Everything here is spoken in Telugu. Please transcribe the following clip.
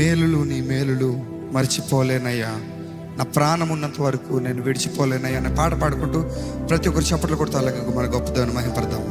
మేలులు నీ మేలులు మర్చిపోలేనయ్యా. నా ప్రాణం ఉన్నంత వరకు నేను విడిచిపోలేనయ్యా అనే పాట పాడుకుంటూ ప్రతి ఒక్కరు చప్పట్లు కొడతా అలాగే మన గొప్పదాన్ని మహింపడదాము